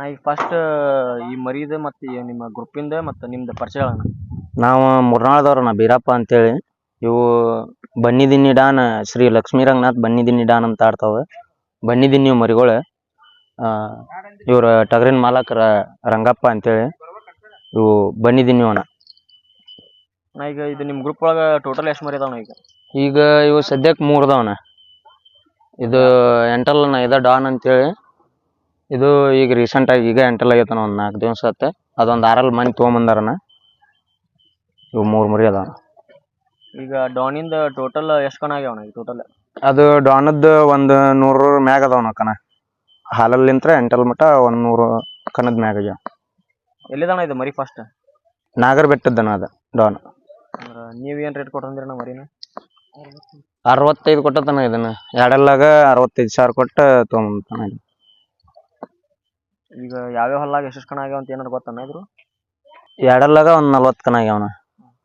ನಾ ಈಗ ಫಸ್ಟ್ ಈ ಮರಿದ ಮತ್ತು ನಿಮ್ಮ ಗ್ರೂಪಿಂದ ಮತ್ತು ನಿಮ್ದು ಪರಿಚಯಗಳನ್ನ ನಾವು ನಾ ಬೀರಪ್ಪ ಅಂತೇಳಿ. ಇವು ಬನ್ನಿದಿನ್ನಿ ಡಾನ್ ಶ್ರೀ ಲಕ್ಷ್ಮೀ ರಂಗನಾಥ್ ಬನ್ನಿದಿನ್ನಿ ಡಾನ್ ಅಂತ ಆಡ್ತಾವೆ. ಬನ್ನಿದಿನ್ನಿ ಮರಿಗಳು. ಇವ್ರ ಟಗರಿನ ಮಾಲಕರ ರಂಗಪ್ಪ ಅಂತೇಳಿ. ಇವು ಬನ್ನಿದಿನ್ನಿ ಅವನ ನಾ ಈಗ ಇದು ನಿಮ್ಮ ಗ್ರೂಪ್ ಒಳಗೆ ಟೋಟಲ್ ಎಷ್ಟು ಮರಿ ಅದಾವಣ್ಣ ಈಗ? ಈಗ ಇವು ಸದ್ಯಕ್ಕೆ ಮೂರ್ದವನ ಇದು ಎಂಟಲ್ ನಾ ಇದ ಡಾನ್ ಅಂತೇಳಿ. ಇದು ಈಗ ರೀಸೆಂಟ್ ಆಗಿ ಈಗ ಎಂಟಲ್ ಆಗೈತನ ಒಂದು ನಾಲ್ಕು ದಿವಸ ಆತ. ಅದೊಂದು ಆರಲ್ಲಿ ಮಂದಿ ತೊಗೊಂಬಂದಾರನ. ಇವು ಮೂರು ಮರಿ ಅದಾವ. ಈಗ ಡಾನಿಂದ ಟೋಟಲ್ ಎಷ್ಟು ಕಣ ಆಗ್ಯಾವಣ್ಣ ಈಗ ಟೋಟಲ್ ಅದು ಡಾನದ್ದು ಒಂದು ನೂರು ಮ್ಯಾಗ ಅದಾವ ಕಣ. ಹಾಲಲ್ಲಿಂತ್ರ ಎಂಟಲ್ ಮಟ ಒಂದು ನೂರು ಕಣದ ಮ್ಯಾಗ ಆಗ್ಯಾವ. ಎಲ್ಲಿದಣ್ಣ ಇದು ಮರಿ ಫಸ್ಟ್ ನಾಗರ ಬೆಟ್ಟದ್ದನ ಅದು ಡಾನ್ ಅಂದ್ರೆ ನೀವು ಏನು ರೇಟ್ ಕೊಟ್ಟಂದಿರಣ್ಣ ಮರಿನ? ಅರವತ್ತೈದು ಕೊಟ್ಟತನ ಇದನ್ನ. ಎರಡಲ್ಲಾಗ ಅರವತ್ತೈದು ಸಾವಿರ ಕೊಟ್ಟು ತೊಗೊಂಬಂತಾನ ಈಗ ಯಾವ್ಯಾವ ಹೊಲ್ದಾಗ ಎಷ್ಟು ಕಣ ಆಗ್ಯಾವ ಅಂತ ಏನಾರು ಗೊತ್ತಾನ ಇದ್ರು? ಎರಡಲ್ಲಾಗ ಒಂದು ನಲ್ವತ್ತು ಕಣ ಆಗ್ಯಾವನ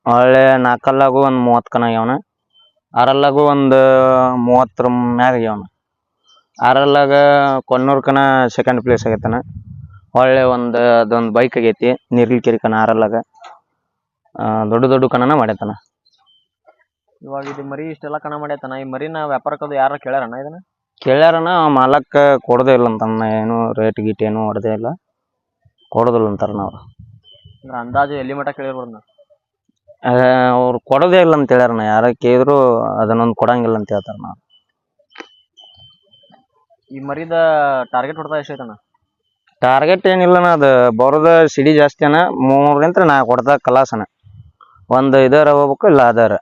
ಒಳ್ಳೆ ನಾಲ್ಕಲ್ಲಾಗು ಒಂದು ಮೂವತ್ತು ಕಣ ಆಗ್ಯಾವನ ಆರಲ್ಲಾಗು ಒಂದು ಮೂವತ್ತರ ಮ್ಯಾಗ ಆಗ್ಯಾವನ ಆರಲ್ಲಾಗ ಕೊನ್ನೂರು ಕಣ ಸೆಕೆಂಡ್ ಪ್ಲೇಸ್ ಆಗೈತನ ಒಳ್ಳೆ ಒಂದು ಅದೊಂದು ಬೈಕ್ ಆಗೈತಿ ನೀರ್ಲಿಕೆರಿ ಕಣ ಆರಲ್ಲಾಗ. ಆ, ದೊಡ್ಡ ದೊಡ್ಡ ಕಣನ ಮಾಡೈತನ ಇವಾಗ ಇದು ಮರಿ ಇಷ್ಟೆಲ್ಲ ಕಣ ಮಾಡ್ಯಾತನ ಈ ಮರಿನ ವ್ಯಾಪಾರಕ್ಕದು ಯಾರು ಕೇಳ್ಯಾರಣ್ಣ ಇದನ್ನ? ಕೇಳ್ಯಾರನ ಮಾಲಕ್ಕ ಕೊಡದೇ ಇಲ್ಲ ಅಂತನ್ನ ಏನು ರೇಟ್ ಗೀಟ್ ಏನು ಹೊಡೆದೇ ಇಲ್ಲ. ಕೊಡೋದಿಲ್ಲ ಅಂತಾರ ನಾವು ಅಂದ್ರೆ ಅಂದಾಜು ಎಲ್ಲಿ ಮಟ್ಟ ಕೇಳಿರ್ಬೋದು ಅವ್ರು ಕೊಡೋದೇ ಇಲ್ಲ ಅಂತ ಹೇಳ್ಯಾರನ ಯಾರ ಕೇಳಿದ್ರು ಅದನ್ನೊಂದು ಕೊಡಂಗಿಲ್ಲ ಅಂತ ಹೇಳ್ತಾರ ನಾವು ಈ ಮರಿದ ಟಾರ್ಗೆಟ್ ಹೊಡ್ತಾ ಎಷ್ಟು ಐತಣ್ಣ? ಟಾರ್ಗೆಟ್ ಏನಿಲ್ಲನ ಅದು ಬರೋದ ಸಿಡಿ ಜಾಸ್ತಿ ಅನ ಮೂರರಿಂದ ನಾಲ್ಕು ಹೊಡೆದ ಕಲಾಸನ ಒಂದು ಇದರ ಹೋಗ್ಬೇಕು ಇಲ್ಲ ಅದರ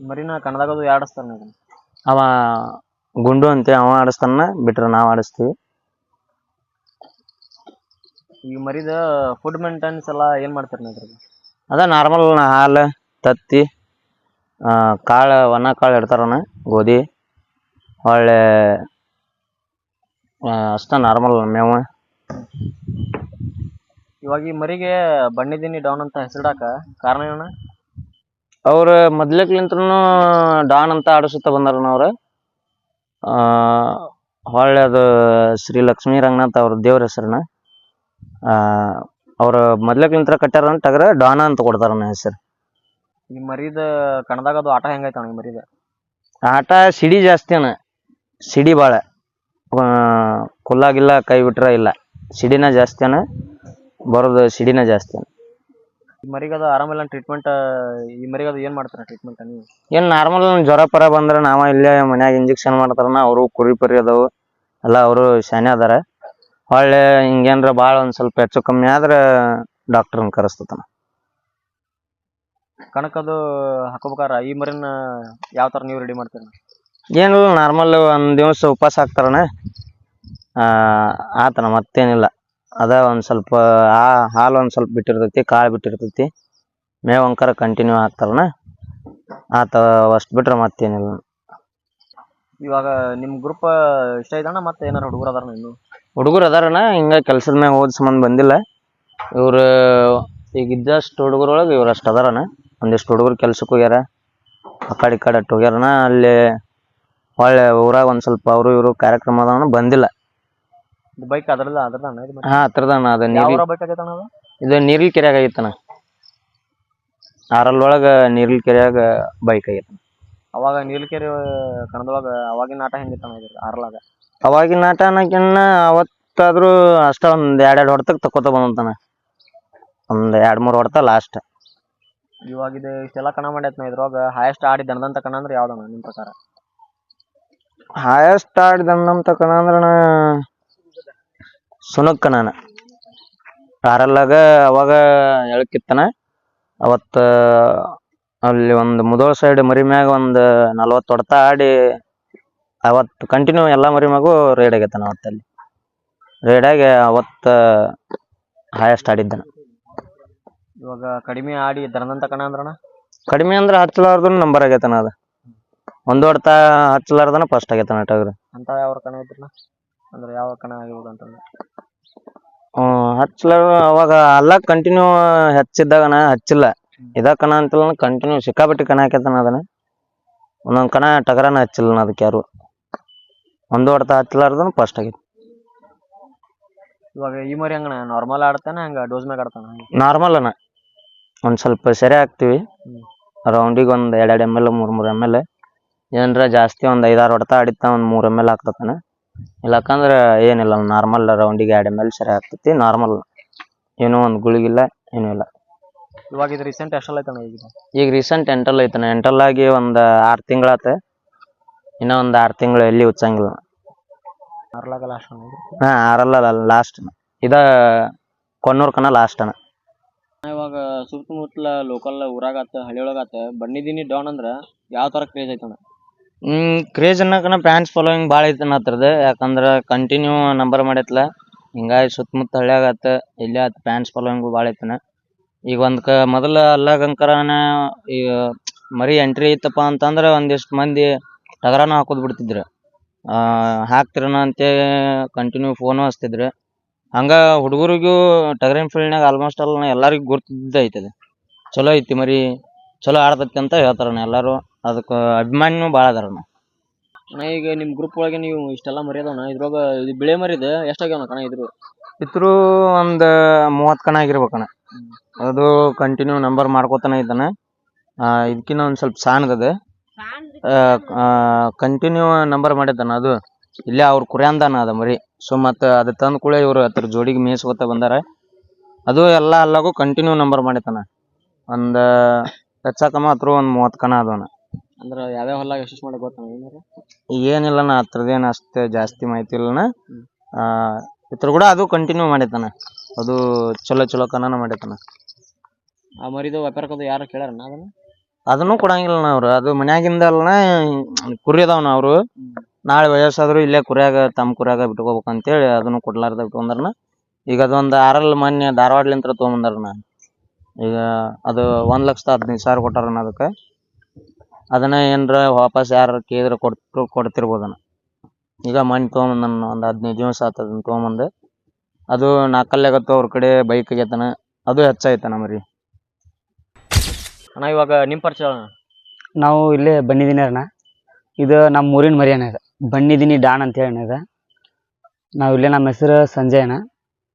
ಮರಿನ ಕಣದಾಗದು ಆಡಿಸ್ತಾರ ಇದನ್ನ? ಅವ ಗುಂಡು ಅಂತ ಅವ ಆಡಿಸ್ತಾನ ಬಿಟ್ರೆ ನಾವು ಆಡಿಸ್ತೀವಿ. ಈ ಮರಿದ ಫುಡ್ ಮೇಂಟೆನೆನ್ಸ್ ಎಲ್ಲ ಏನು ಮಾಡ್ತಾರೆ ಅದ ನಾರ್ಮಲ್ ಹಾಲು ತತ್ತಿ ಆ, ಕಾಳು ಒಣ ಕಾಳು ಇಡ್ತಾರನ ಗೋಧಿ ಒಳ್ಳೆ ಅಷ್ಟ ನಾರ್ಮಲ್ ಮೇವು. ಇವಾಗ ಈ ಮರಿಗೆ ಬಣ್ಣಿದಿನಿ ಡೌನ್ ಅಂತ ಹೆಸರಿಡಾಕ ಕಾರಣ ಏನಣ್ಣ? ಅವ್ರ ಮೊದ್ಲಕ್ಲಿಂತ್ರನು ಡಾನ್ ಅಂತ ಆಡಿಸುತ್ತಾ ಬಂದಾರ ಅವ್ರ. ಆ ಹೊಳ್ಳೆ ಅದು ಶ್ರೀ ಲಕ್ಷ್ಮೀ ರಂಗನಾಥ್ ಅವ್ರ ದೇವ್ರ ಹೆಸರನ್ನ ಅವ್ರ ಮೊದ್ಲಕ್ಲಿಂತ್ರ ಕಟ್ಟಾರ ಟಗರ ಡಾನ ಅಂತ ಕೊಡ್ತಾರನ ಹೆಸರು. ಈ ಮರಿದ ಕಣದಾಗ ಅದು ಆಟ ಹೆಂಗೈತೆ ಅವ್ನಿಗೆ ಮರಿದ? ಆಟ ಸಿಡಿ ಜಾಸ್ತಿ ಅನ ಸಿಡಿ ಭಾಳ ಕುಲ್ಲಾಗಿಲ್ಲ ಕೈ ಬಿಟ್ರ ಇಲ್ಲ. ಸಿಡಿನ ಜಾಸ್ತಿ ಅನ ಬರೋದು ಸಿಡಿನ ಜಾಸ್ತಿ ಅನ ಈ ಮರಿಗದು ಆರಾಮಿಲ್ಲ ಟ್ರೀಟ್ಮೆಂಟ್ ಈ ಮರಿಗದ ಏನ್ ಮಾಡ್ತಾರೆ ಟ್ರೀಟ್ಮೆಂಟ್ ನೀವು ಏನ್ ನಾರ್ಮಲ್ ಜ್ವರ ಪರ ಬಂದ್ರೆ ನಾವ ಇಲ್ಲೇ ಮನ್ಯಾಗ ಇಂಜೆಕ್ಷನ್ ಮಾಡ್ತಾರನ ಅವರು ಕುರಿ ಪರಿ ಅದಾವು. ಎಲ್ಲ ಅವರು ಶಾನೆ ಅದಾರ. ಹೊಳ್ಳೆ ಹಿಂಗೇನ್ರ ಭಾಳ ಒಂದ್ ಸ್ವಲ್ಪ ಹೆಚ್ಚು ಕಮ್ಮಿ ಆದ್ರ ಡಾಕ್ಟರ್ನ ಕರೆಸ್ತತನ. ಕಣಕದು ಹಾಕೋಬೇಕಾರ ಈ ಮರಿನ ಯಾವ ತರ ನೀವು ರೆಡಿ ಮಾಡ್ತೀರ? ಏನಿಲ್ಲ ನಾರ್ಮಲ್ ಒಂದ್ ದಿವಸ ಉಪವಾಸ ಹಾಕ್ತಾರನ. ಆ ಆತನ ಮತ್ತೇನಿಲ್ಲ. ಅದ ಒಂದು ಸ್ವಲ್ಪ ಆ ಹಾಲು ಒಂದು ಸ್ವಲ್ಪ ಬಿಟ್ಟಿರ್ತೈತಿ ಕಾಳು ಬಿಟ್ಟಿರ್ತೈತಿ. ಮೇವ್ ಅಂಕರ ಕಂಟಿನ್ಯೂ ಹಾಕ್ತಾರನ ಆತ ಅಷ್ಟು ಬಿಟ್ರ ಮತ್ತೇನಿಲ್ಲ. ಇವಾಗ ನಿಮ್ಮ ಗ್ರೂಪ್ ಇಷ್ಟ ಇದಣ್ಣ ಮತ್ತೆ ಏನಾರು ಹುಡುಗರು ಅದಾರ ಇನ್ನು? ಹುಡುಗರು ಅದಾರನ ಹಿಂಗೆ ಕೆಲ್ಸದ ಮ್ಯಾಗ ಹೋದ್ ಸಂಬಂಧ ಬಂದಿಲ್ಲ. ಇವ್ರ ಈಗ ಇದ್ದಷ್ಟು ಹುಡುಗರೊಳಗೆ ಇವ್ರು ಅಷ್ಟು ಅದಾರನ ಒಂದಿಷ್ಟು ಹುಡುಗರು ಕೆಲ್ಸಕ್ಕೆ ಹೋಗ್ಯಾರ ಆ ಕಡೆ ಈ ಕಡೆ ಅಟ್ ಹೋಗ್ಯಾರನ ಅಲ್ಲಿ ಒಳ್ಳೆ ಊರಾಗ ಒಂದು ಸ್ವಲ್ಪ ಅವರು ಇವರು ಕಾರ್ಯಕ್ರಮ ಅದಾವನ ಬಂದಿಲ್ಲ. ಬೈಕ್ ಅದ್ರಲ್ಲ ಅದ್ರಲ್ಲ ಅಣ್ಣ ಇದು ಹಾ ಅದ ಯಾವ ನೀರ್ಲಿ ಬೈಕ್ ಅದು ಇದು ನೀರಿಲ್ ಕೆರೆಯಾಗ ಆಗೈತನ ಆರಲ್ ಒಳಗ ನೀರಿಲ್ ಕೆರೆಯಾಗ ಬೈಕ್ ಆಗೈತ. ಅವಾಗ ನೀಲಕೆರೆ ಕಣದೊಳಗ ಅವಾಗಿನ ಆಟ ಹೆಂಗಿತ್ತಣ್ಣ ಇದು ಆರ್ಲಾಗ ಅವಾಗಿನ ಆಟ ಅನ್ನಕಿನ್ನ ಅವತ್ತಾದ್ರೂ ಅಷ್ಟ ಒಂದ್ ಎರಡ್ ಎರಡ್ ಹೊಡ್ತಕ್ ತಕೋತ ಬಂದಂತಾನ ಒಂದ್ ಎರಡ್ ಮೂರ್ ಹೊಡ್ತ ಲಾಸ್ಟ್ ಇವಾಗ ಇದು ಇಷ್ಟೆಲ್ಲ ಕಣ ಮಾಡ್ಯತ್ನ ಇದ್ರೊಳಗ? ಹೈಯೆಸ್ಟ್ ಆಡಿ ದಣದಂತ ಕಣ ಅಂದ್ರೆ ಯಾವ್ದಣ್ಣ ನಿಮ್ ಪ್ರಕಾರ? ಹೈಯೆಸ್ಟ್ ಆಡಿದಂತ ಕಣ ಅಂದ್ರಣ ಸುನಕ್ ನಾನು. ಆರಲ್ಲಾಗ ಅವಾಗ ಎಳಕಿತ್ತನ ಅವತ್ತ ಅಲ್ಲಿ ಒಂದು ಮುದೋಳ ಸೈಡ್ ಮರಿ ಮ್ಯಾಗ ಒಂದು ನಲ್ವತ್ತು ಹೊಡ್ತ ಆಡಿ ಅವತ್ತು ಕಂಟಿನ್ಯೂ ಎಲ್ಲ ಮರಿ ಮ್ಯಾಗೂ ರೇಡ್ ಆಗೈತನ ಅವತ್ತಲ್ಲಿ. ರೇಡ್ ಆಗಿ ಅವತ್ತ ಹೈಯೆಸ್ಟ್ ಆಡಿದ್ದನ. ಇವಾಗ ಕಡಿಮೆ ಆಡಿ ದನದಂತ ಕಣ ಅಂದ್ರಣ? ಕಡಿಮೆ ಅಂದ್ರೆ ಹಚ್ಚಲಾರ್ದು ನಂಬರ್ ಆಗೈತನ ಅದು. ಒಂದು ಹೊಡ್ತ ಹಚ್ಚಲಾರ್ದನ ಫಸ್ಟ್ ಆಗೈತನ ಟಗರು ಅಂತ ಯಾವ ಕಣ ಇದ್ರಣ? ಅಂದ್ರೆ ಯಾವ ಕಣ ಆಗಿರ್ಬೋದು ಅಂತಂದ್ರೆ? ಹ್ಮ್ ಹಚ್ಚಲಾರ ಅವಾಗ ಅಲ್ಲ ಕಂಟಿನ್ಯೂ ಹಚ್ಚಿದ್ದಾಗನ ಹಚ್ಚಿಲ್ಲ. ಇದ ಕಣ ಅಂತಿಲ್ಲ ಕಂಟಿನ್ಯೂ ಸಿಕ್ಕಾಪಟ್ಟಿ ಕಣ ಹಾಕೈತನ ಅದನ್ನ. ಒಂದೊಂದು ಕಣ ಟಗರನ ಹಚ್ಚಿಲ್ಲ ಅದಕ್ಕೆ ಯಾರು. ಒಂದು ಹೊಡ್ತ ಹಚ್ಚಲಾರ್ದನ ಫಸ್ಟ್ ಆಗೈತಿ. ಇವಾಗ ಈ ಮರಿ ಹಂಗಣ ನಾರ್ಮಲ್ ಆಡ್ತಾನೆ ಹಂಗ ಡೋಸ್ ಮ್ಯಾಗ ಆಡ್ತಾನ ನಾರ್ಮಲ್ ಅನ. ಒಂದ್ ಸ್ವಲ್ಪ ಸೆರೆ ಹಾಕ್ತಿವಿ. ರೌಂಡಿಗೆ ಒಂದ್ ಎರಡ್ ಎರಡ್ ಎಂ ಎಲ್ ಮೂರ್ ಮೂರ್ ಎಂ ಎಲ್ ಏನರ ಜಾಸ್ತಿ ಒಂದ್ ಐದಾರು ಹೊಡೆತ ಆಡಿತ್ತ ಒಂದ್ ಮೂರು ಎಂ ಎಲ್ ಹಾಕ್ತತಾನ. ಇಲ್ಲಕಂದ್ರ ಏನಿಲ್ಲ ನಾರ್ಮಲ್ ರೌಂಡಿಗೆ ಎರಡು ಎಂ ಎಲ್ ಸರಿ ಆಗ್ತೈತಿ ನಾರ್ಮಲ್ ಏನೂ ಒಂದು ಗುಳಿಗಿಲ್ಲ ಏನೂ ಇಲ್ಲ. ಇವಾಗ ಇದು ರೀಸೆಂಟ್ ಎಷ್ಟಲ್ಲ ಐತಣ್ಣ ಈಗ? ಈಗ ರೀಸೆಂಟ್ ಎಂಟಲ್ ಐತನ ಎಂಟಲ್ ಆಗಿ ಒಂದು ಆರು ತಿಂಗಳಾತ ಇನ್ನೂ ಒಂದು ಆರು ತಿಂಗಳು ಎಲ್ಲಿ ಉಚ್ಚಂಗಿಲ್ಲ. ಆರ್ಲಾಗ ಲಾಸ್ಟ್ ಹಾಂ. ಆರಲ್ಲ ಲಾಸ್ಟ್ ಇದ ಕೊನ್ನೂರು ಕನ ಲಾಸ್ಟ್ ಅನ ಇವಾಗ ಸುತ್ತಮುತ್ತಲ ಲೋಕಲ್ ಊರಾಗ ಆತ ಹಳ್ಳಿ ಒಳಗ ಆತ. ಬನ್ನಿ ದಿನಿ ಡೌನ್ ಅಂದ್ರೆ ಯಾವ ತರ ಕ್ರೇಜ್ ಐತಣ್ಣ? ಹ್ಮ್ ಕ್ರೇಜ್ ಅನ್ನಕನ ಫ್ಯಾನ್ಸ್ ಫಾಲೋವಿಂಗ್ ಬಾಳ ಐತೆ ಅದ್ರದ್ದು ಯಾಕಂದ್ರ ಕಂಟಿನ್ಯೂ ನಂಬರ್ ಮಾಡೈತ್ಲ ಹಿಂಗಾಗಿ ಸುತ್ತಮುತ್ತ ಹಳ್ಯಾಗ ಆತ, ಇಲ್ಲೇ ಆತ ಫ್ಯಾನ್ಸ್ ಫಾಲೋವಿಂಗ್ ಬಾಳ ಐತನ. ಈಗ ಒಂದ್ ಕ, ಮೊದಲ ಅಲ್ಲಗಂಕರನ ಈಗ ಮರಿ ಎಂಟ್ರಿ ಐತಪ್ಪ ಅಂತಂದ್ರ ಒಂದಿಷ್ಟ್ ಮಂದಿ ಟಗರಾನ ಹಾಕೋದ್ ಬಿಡ್ತಿದ್ರು. ಆ, ಹಾಕ್ತಿರನ ಅಂತೇಳಿ ಕಂಟಿನ್ಯೂ ಫೋನು ಹಚ್ತಿದ್ರು. ಹಂಗ ಹುಡುಗರಿಗೂ ಟಗರಿನ ಫೀಲ್ಡ್ನಾಗ ಆಲ್ಮೋಸ್ಟ್ ಆಲ್ ಎಲ್ಲರಿಗೂ ಗುರ್ತಿದ್ದ ಐತಿ ಅದು ಚಲೋ ಐತಿ ಮರಿ, ಚಲೋ ಆಡ್ತೈತಿ ಅಂತ ಹೇಳ್ತಾರನ ಎಲ್ಲಾರು. ಅದಕ್ಕ ಅಭಿಮಾನಿನೂ ಭಾಳ ಅದಾರಣ್ಣ ಅಣ್ಣ. ಈಗ ನಿಮ್ ಗ್ರೂಪ್ ಒಳಗೆ ನೀವು ಇಷ್ಟೆಲ್ಲ ಮರಿ ಅದಾವಣ್ಣ ಇದ್ರೊಳಗ ಇದು ಬಿಳೆ ಮರಿದ ಎಷ್ಟಾಗ್ಯಾವಣ್ಣ ಕಣ ಇದ್ರು ಇದ್ರು ಒಂದ ಮೂವತ್ತ್ ಕಣ ಆಗಿರ್ಬೇಕಣ್ಣ. ಅದು ಕಂಟಿನ್ಯೂ ನಂಬರ್ ಮಾಡ್ಕೋತಾನೆ ಇದ್ದಾನ. ಇದಕ್ಕಿನ್ನ ಒಂದ್ ಸ್ವಲ್ಪ ಸಣ್ಣದದ ಕಂಟಿನ್ಯೂ ನಂಬರ್ ಮಾಡಿದ್ದಾನ ಅದು. ಇಲ್ಲೇ ಅವ್ರ ಕುರ್ಯಾಂದಾನ ಅದ ಮರಿ. ಸೊ ಮತ್ತ ಅದು ತಂದ ಕೂಳೆ ಇವರು ಅದ್ರ ಜೋಡಿಗೆ ಮೇಯಿಸ್ಕೊತ ಬಂದಾರ. ಅದು ಎಲ್ಲಾ ಅಲ್ಲಗೂ ಕಂಟಿನ್ಯೂ ನಂಬರ್ ಮಾಡಿತಾನ ಒಂದು ಹೆಚ್ಚಾಕಮ್ಮ ಹತ್ರ ಒಂದ್ ಮೂವತ್ ಕಣ ಅದವನ ಅಂದ್ರ ಯಾವ್ಯಾವ ಹೊಲ ಯಶಸ್ ಮಾಡಕ್ ಗೊತ್ತ ಏನಾರ? ಏನಿಲ್ಲನ ಅದ್ರದ್ದೇನ್ ಅಷ್ಟೇ ಜಾಸ್ತಿ ಮಾಹಿತಿ ಇಲ್ಲನ. ಆ ಇದ್ರ ಕೂಡ ಅದು ಕಂಟಿನ್ಯೂ ಮಾಡಿತಾನ ಅದು ಚಲೋ ಚಲೋ ಕನನ ಮಾಡಿತಾನ ಆ ಮರಿದು ವ್ಯಾಪಾರಕ್ಕದು ಯಾರು ಕೇಳಾರನ ಅದನ್ನ? ಅದನ್ನು ಕೊಡಂಗಿಲ್ಲ ಅವ್ರು. ಅದು ಮನ್ಯಾಗಿಂದ ಅಲ್ಲನ ಕುರಿ ಅದಾವನ ಅವ್ರು. ನಾಳೆ ವಯಸ್ಸಾದ್ರು ಇಲ್ಲೇ ಕುರಿಯಾಗ ತಮ್ಮ ಕುರಿಯಾಗ ಬಿಟ್ಕೋಬೇಕು ಅಂತೇಳಿ ಅದನ್ನು ಕೊಡ್ಲಾರ್ದ ಬಿಟ್ಕೊಂಡ್ರನ. ಈಗ ಅದೊಂದ್ ಆರಲ್ ಮೊನ್ನೆ ಧಾರವಾಡ್ಲಿಂತ್ರ ತೊಗೊಂಬಂದಾರನ. ಈಗ ಅದು ಒಂದ್ ಲಕ್ಷದ ಹದಿನೈದು ಸಾವಿರ ಕೊಟ್ಟಾರನ ಅದಕ್ಕೆ. ಅದನ್ನ ಏನರ ವಾಪಸ್ ಯಾರು ಕೇಳಿದ್ರೆ ಕೊಟ್ಟು ಕೊಡ್ತಿರ್ಬೋದನ. ಈಗ ಮನೆ ನಾನು ಒಂದು ಹದಿನೈದು ದಿವಸ ಆತ ಅದನ್ನ ತೊಗೊಂಬಂದು. ಅದು ನಾಲ್ಕಲ್ಲಾಗತ್ತು ಅವ್ರ ಕಡೆ ಬೈಕ್ ಆಗೈತನ. ಅದು ಹೆಚ್ಚಾಯ್ತನ ಮರಿ. ಅಣ್ಣ, ಇವಾಗ ನಿಮ್ಮ ಪರಿಚಯ ನಾವು ಇಲ್ಲೇ ಬನ್ನಿದಿನಿ ಅಣ್ಣ ಇದು ನಮ್ಮ ಊರಿನ ಮರಿ ಅಣ್ಣ ಇದು. ಬನ್ನಿದಿನಿ ಡಾನ್ ಅಂತ ಹೇಳಿ ಅಣ್ಣ ಇದು. ನಾವು ಇಲ್ಲೇ ನಮ್ಮ ಹೆಸರು ಸಂಜಯ್ ಅಣ್ಣ.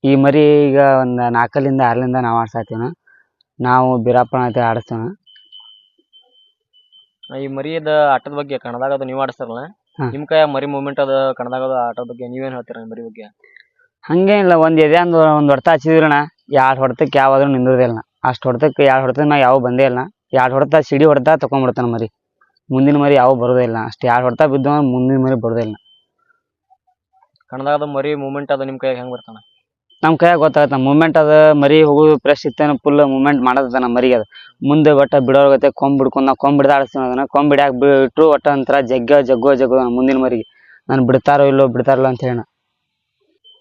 ಈ ಮರಿ ಈಗ ಒಂದು ನಾಲ್ಕಲ್ಲಿಂದ ಆರರಿಂದ ನಾವು ಆಡ್ಸಾತೀವಿ ನಾವು ಬೀರಾಪುರ ಅಂತ ಈ ಮರಿಯದ ಆಟದ ಬಗ್ಗೆ ಕನ್ನಡದಾಗ ಅದು ನೀವು ಆಡಿಸ್ತಾರಲ್ಲ ಹಾ. ನಿಮ್ ಕೈ ಮರಿ ಮೂಮೆಂಟ್ ಅದ ಕನ್ನಡದಾಗ ಅದು ಆಟದ ಬಗ್ಗೆ ನೀವೇನ್ ಹೇಳ್ತೀರ ಮರಿ ಬಗ್ಗೆ? ಹಂಗೇನಿಲ್ಲ ಒಂದ್ ಎದೆ ಒಂದು ಒಂದ್ ಹೊಡೆತ ಹಚ್ಚಿದ್ರಣ ಎರಡು ಹೊಡೆತಕ್ಕೆ ಯಾವಾದ್ರೂ ನಿಂದ್ರದಿಲ್ಲ ಅಷ್ಟು ಹೊಡೆತಕ್ಕೆ ಎರಡು ಹೊಡೆತ ನಾ ಯಾವ ಬಂದೇ ಇಲ್ಲ ಎರಡು ಹೊಡೆತ ಸಿಡಿ ಹೊಡೆತ ತಕೊಂಡ್ಬಿಡ್ತಾನ ಮರಿ. ಮುಂದಿನ ಮರಿ ಯಾವ ಬರೋದೇ ಇಲ್ಲ ಅಷ್ಟು ಎರಡು ಹೊಡೆತ ಬಿದ್ದು ಮುಂದಿನ ಮರಿ ಬರೋದೇ ಇಲ್ಲ ಕನ್ನಡದಾಗ ಮರಿ ಮೂಮೆಂಟ್ ಅದು ನಿಮ್ ಕೈಯಾಗ ಹೆಂಗ್ ಬರ್ತಾನ? ನಮ್ಮ ಕೈಯಾಗ ಗೊತ್ತಾಗತ್ತ ಮೂಮೆಂಟ್ ಅದ ಮರಿ ಹೋಗುದು ಪ್ರೆಶ್ ಇತ್ತೇನು ಫುಲ್ ಮೂಮೆಂಟ್ ಮಾಡದ ನಮ್ಮ ಮರಿಗೆ ಅದು. ಮುಂದೆ ಒಟ್ಟ ಬಿಡೋರ್ಗತ್ತೆ ಕೊಂಬ್ ಬಿಡ್ಕೊಂಡು ನಾವು ಕೊಂಬ್ ಬಿಡ್ದ ಅದನ್ನ. ಕೊಂಬ್ ಬಿಡ್ಯಾಕ ಬಿಟ್ಟು ಒಟ್ಟ ಒಂಥರ ಜಗ್ಗ ಜಗ್ಗೋ ಜಗ್ಗೋ ಮುಂದಿನ ಮರಿಗೆ. ನಾನು ಬಿಡ್ತಾರೋ ಇಲ್ಲೋ ಬಿಡ್ತಾರಲ್ಲ ಅಂತ ಹೇಳ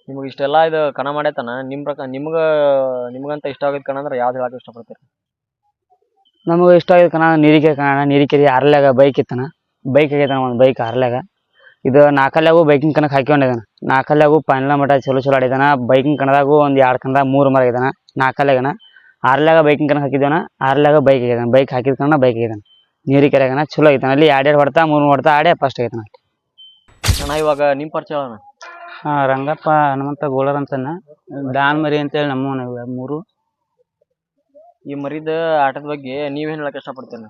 ನಿಮ್ಗೆ ಇಷ್ಟೆಲ್ಲ ಇದು ಕಣ ಮಾಡೈತನ ನಿಮ್ ಪ್ರಕಾರ ನಿಮ್ಗ ನಿಮ್ಗಂತ ಇಷ್ಟ ಆಗಿದ್ ಕಣ ಅಂದ್ರೆ ಯಾವ್ದು ಹೇಳಕ್ ಇಷ್ಟಪಡ್ತೀರಿ? ನಮಗೆ ಇಷ್ಟ ಆಗಿದ್ ಕಣ ನೀರಿಕೆ ಕಣ. ನೀರಿಕೆರಿ ಅರ್ಲ್ಯಾಗ ಬೈಕ್ ಇತ್ತನ. ಬೈಕ್ ಆಗೈತನ ಒಂದು ಬೈಕ್ ಅರ್ಲ್ಯಾಗ. ಇದು ನಾಲ್ಕಲ್ಲಾಗೂ ಬೈಕಿಂಗ್ ಕಣಕ್ ಹಾಕೊಂಡಿದ್ದಾನೆ ನಾಲ್ಕಲ್ಲಾಗೂ ಫೈನಲ್ ಮಟ್ಟ ಚಲೋ ಚಲೋ ಆಡಿದಾನ. ಬೈಕಿಂಗ್ ಕಣದಾಗೂ ಒಂದು ಎರಡು ಕಣದಾಗ ಮೂರು ಮರ ಇದ್ದಾನೆ ನಾಲ್ಕಲ್ಲಾಗನ ಆರ್ಲಾಗ ಬೈಕಿಂಗ್ ಕಣಕ್ ಹಾಕಿದ್ದಾನ ಆರ್ಲಾಗ ಬೈಕ್ ಆಗಿದಾನ. ಬೈಕ್ ಹಾಕಿದ ಕಣ ಬೈಕ್ ಆಗಿದ್ದಾನೆ ನೀರಿಗೆ ಕೆರೆಗನ ಚಲೋ ಐತಾನ ಅಲ್ಲಿ ಎರಡು ಎರಡು ಹೊಡ್ತಾ ಮೂರು ಹೊಡ್ತಾ ಆಡೇ ಫಸ್ಟ್ ಆಗೈತಾನ ಅಣ್ಣ ಇವಾಗ ನಿಮ್ಮ ಪರಿಚಯ ಅಣ್ಣ. ಹಾಂ ರಂಗಪ್ಪ ಹನುಮಂತ ಗೋಳರ್ ಅಂತನ ದಾನ್ ಮರಿ ಅಂತೇಳಿ ನಮ್ಮ ಮೂರು. ಈ ಮರಿದ ಆಟದ ಬಗ್ಗೆ ನೀವೇನು ಹೇಳಕ್ಕೆ ಇಷ್ಟಪಡ್ತೇನೆ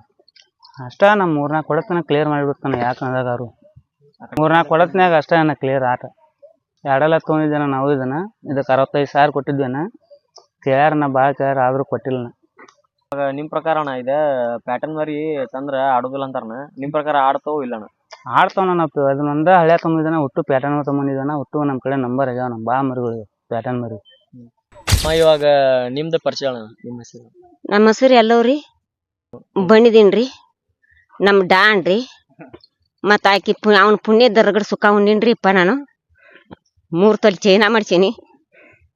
ಅಷ್ಟ ನಮ್ಮ ಮೂರ್ನಾಲ್ಕು ಕೊಳತನ ಕ್ಲಿಯರ್ ಮಾಡಿಬಿಡ್ತಾನೆ ಯಾಕಂದಾಗ ಅವರು. ಮೂರ್ನಾಲ್ಕು ಹೊಡತ್ನಾಗ ಅಷ್ಟೇ ಅನ್ನ ಕ್ಲಿಯರ್ ಆಟ. ಎರಡೆಲ್ಲ ತೊಗೊಂಡಿದ್ದಾನ ನಾವು ಇದನ್ನ. ಇದಕ್ಕೆ ಅರವತ್ತೈದು ಸಾವಿರ ಕೊಟ್ಟಿದ್ದೇನ ಕೇಳ್ಯಾರ ನಾ ಭಾಳ ಕೇಳ್ಯಾರ ಆದರೂ ಕೊಟ್ಟಿಲ್ಲ ನಾ. ಇವಾಗ ನಿಮ್ ಪ್ರಕಾರ ಅಣ್ಣ ಇದೆ ಪ್ಯಾಟರ್ನ್ ಮರಿ ತಂದ್ರ ಆಡೋದಿಲ್ಲ ಅಂತಾರನ ನಿಮ್ ಪ್ರಕಾರ ಆಡ್ತಾವೋ ಇಲ್ಲಣ್ಣ ಆಡ್ತಾವ ನಾವು ಅದನ್ನೊಂದ ಹಳೆ ತೊಗೊಂಡಿದ್ದಾನ ಒಟ್ಟು ಪ್ಯಾಟರ್ನ್ ತೊಗೊಂಡಿದ್ದಾನೆ ಒಟ್ಟು ನಮ್ಮ ಕಡೆ ನಂಬರ್ ಆಗ್ಯಾವ ನಮ್ಮ ಭಾಳ ಮರಿಗಳು ಪ್ಯಾಟರ್ನ್ ಮರಿ. ಅಮ್ಮ ಇವಾಗ ನಿಮ್ದು ಪರಿಚಯ ಅಣ್ಣ ನಿಮ್ಮ ಹೆಸರು? ನಮ್ಮ ಹೆಸರು ಎಲ್ಲವ್ರಿ? ಬಣ್ಣಿದೀನ್ರಿ ನಮ್ಮ ಡಾನ್ ರೀ ಮತ್ತು ಆಕಿ ಪು ಅವ್ನ ಪುಣ್ಯದ ರಗಡ್ ಸುಖ ಉಂಡಿನ್ರಿಪ್ಪ ನಾನು. ಮೂರು ತೊಲಿ ಚೈನಾ ಮಾಡ್ಸೀನಿ.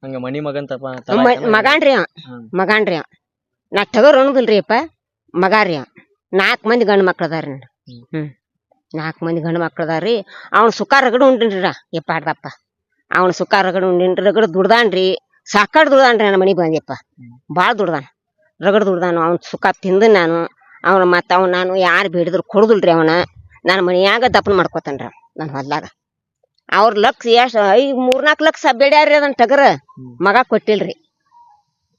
ಹಂಗ ಮನಿ ಮಗನ್ ರೀ ಮ- ಮಗಾನ್ರಿ ಅವ. ಮಗಾನ್ರಿ ಅವ. ನಾ ಟಗರ್ ಅನ್ನೋದಿಲ್ರಿ ಅಪ್ಪ ಮಗ ರೀ ಅವ. ನಾಲ್ಕು ಮಂದಿ ಗಂಡು ಮಕ್ಳು ಅದಾರ ಹ್ಮ್. ಹ್ಞೂ ನಾಲ್ಕು ಮಂದಿ ಗಂಡು ಮಕ್ಳು ಅದಾರ ರೀ ಅವ್ನ ಸುಖ ರಗಡ್ ಉಂಡಿನ್ರಿ ಯಪ್ಪ ಆಡ್ದಪ್ಪ. ಅವ್ನ ಸುಖ ರಗಡ್ ಉಂಡಿನ್ರಿ. ರಗಡ್ ದುಡ್ದಾನ್ರಿ. ಸಾಕಾಡ್ ದುಡ್ದಾನ್ರಿ ನನ್ನ ಮನೆಗೆ ಬಂದ್ಯಪ್ಪ. ಭಾಳ ದುಡ್ದಾನ. ರಗಡ್ ದುಡ್ದಾನು. ಅವ್ನ ಸುಖ ತಿಂದು ನಾನು. ಅವ್ನ ಮತ್ತು ಅವ್ನು ನಾನು ಯಾರು ಬೇಡಿದ್ರು ಕೊಡುದಿಲ್ರಿ ಅವನ. ನನ್ನ ಮನ್ಯಾಗ ದಪ್ಪನ ಮಾಡ್ಕೋತಾನ್ರ ನನ್ನ ಹೊಲ್ದಾಗ. ಅವ್ರ ಲಕ್ಷ ಎಷ್ಟು ಐ ಮೂರ್ನಾಲ್ಕು ಲಕ್ಷ ಬೇಡ್ಯಾರ್ರಿ ಅದನ್ನ ಟಗರ. ಮಗ ಕೊಟ್ಟಿಲ್ರಿ.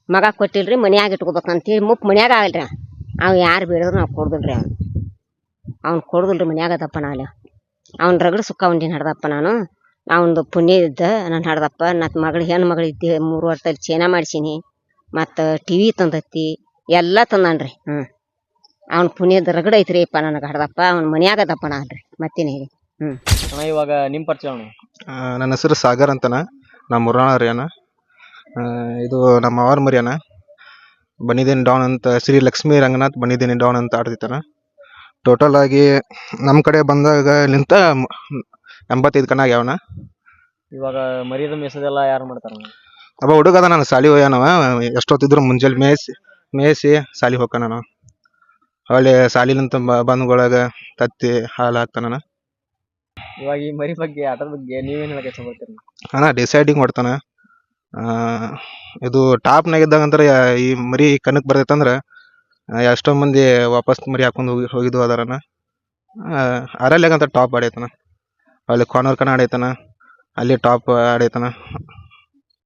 ಮಗ ಕೊಟ್ಟಿಲ್ರಿ ಮನ್ಯಾಗ ಹೇಳಿ ಮುಪ್ ಮನ್ಯಾಗ ಆಗಲ್ರಿ ಅವ್ ಯಾರು ಬೇಡಿದ್ರು ನಾವು ಕೊಡುದಿಲ್ರಿ ಅವ್ನು. ಅವ್ನು ಕೊಡುದಿಲ್ರಿ ಮನ್ಯಾಗ ದಪ್ಪ ನಾನು ಅವ್ನ ರಗಡ ಸುಕ್ಕ ಉಂಡಿನ ಹಡ್ದಪ್ಪ ನಾನು. ಅವನದು ಪುಣ್ಯ ಇದ್ದ ನನ್ನ ಹಡ್ದಪ್ಪ. ನನ್ನ ಮಗಳು ಹೆಣ್ಣು ಮಗಳು ಇದ್ದೆ ಮೂರು ವರ್ಷದಲ್ಲಿ ಚೇನಾ ಮಾಡ್ಸೀನಿ. ಮತ್ತು ಟಿ ವಿ ತಂದತ್ತಿ ಎಲ್ಲ ತಂದಾನ್ರಿ. ಹ್ಞೂ ಅವ್ನ ಪುಣ್ಯದ ರಗಡ ಐತ್ರಿಪ್ಪ ನನಗೆ ಹಡ್ದಪ್ಪ ಅವ್ನ ಮನ್ಯಾಗ ಅದಪ್ಪ ನಾನ್ರಿ ಮತ್ತೇನು ಹೇಳಿ. ಹ್ಮ್. ಇವಾಗ ನಿಮ್ ಪರಿಚಯ ಅಣ್ಣ. ಆ, ನನ್ನ ಹೆಸರು ಸಾಗರ್ ಅಂತನ. ನಮ್ಮ ಮುರಾಣ ಅರಿಯಾನ ಇದು ನಮ್ಮ ಅವರ ಮರಿಯಾನ ಬನ್ನಿದೇನಿ ಡೌನ್ ಅಂತ ಶ್ರೀ ಲಕ್ಷ್ಮೀ ರಂಗನಾಥ್ ಬನ್ನಿದೇನಿ ಡೌನ್ ಅಂತ ಆಡ್ತಿತ್ತಾನ. ಟೋಟಲ್ ಆಗಿ ನಮ್ಮ ಕಡೆ ಬಂದಾಗ ನಿಂತ ಎಂಬತ್ತೈದು ಕಣ ಆಗ್ಯಾವನ ಇವಾಗ ಮರಿಯದ ಮೇಸದೆಲ್ಲ ಯಾರು ಮಾಡ್ತಾರ ಅಬ್ಬ ಹುಡುಗದ ಅದ ನಾನು ಸಾಲಿ ಹೋಗ್ಯಾನವ ಎಷ್ಟೊತ್ತಿದ್ರು ಮುಂಜಾನೆ ಮೇಯ್ಸಿ ಮೇಯ್ಸಿ ಸಾಲಿ ಹೋಗ್ತಾನ ನಾನು ಹೊಳ್ಳಿ ಸಾಲಿಲಿಂತ ಬಂದ್ಗೊಳಗ ತತ್ತಿ ಹಾಲು ಹಾಕ್ತಾನ ಇವಾಗ ಈ ಮರಿ ಬಗ್ಗೆ ಅದ್ರ ಬಗ್ಗೆ ನೀವೇನ್ ಹೇಳಕ್ ಇಷ್ಟಪಡ್ತೀರಿ ಅಣ್ಣ ಡಿಸೈಡಿಂಗ್ ಮಾಡ್ತಾನ. ಆ, ಇದು ಟಾಪ್ನಾಗ ಇದ್ದಾಗಂತ್ರ ಈ ಮರಿ ಕಣಕ್ ಬರ್ತೈತಂದ್ರ ಆ, ಎಷ್ಟೋ ಮಂದಿ ವಾಪಸ್ ಮರಿ ಹಾಕೊಂಡು ಹೋಗಿ ಹೋಗಿದ್ದು ಅದಾರನ ಅರಲ್ಯಾಗಂತ ಟಾಪ್ ಆಡೈತನ ಅಲ್ಲಿ ಕಾರ್ನರ್ ಕಣ ಆಡೈತನ ಅಲ್ಲಿ ಟಾಪ್ ಆಡೈತನ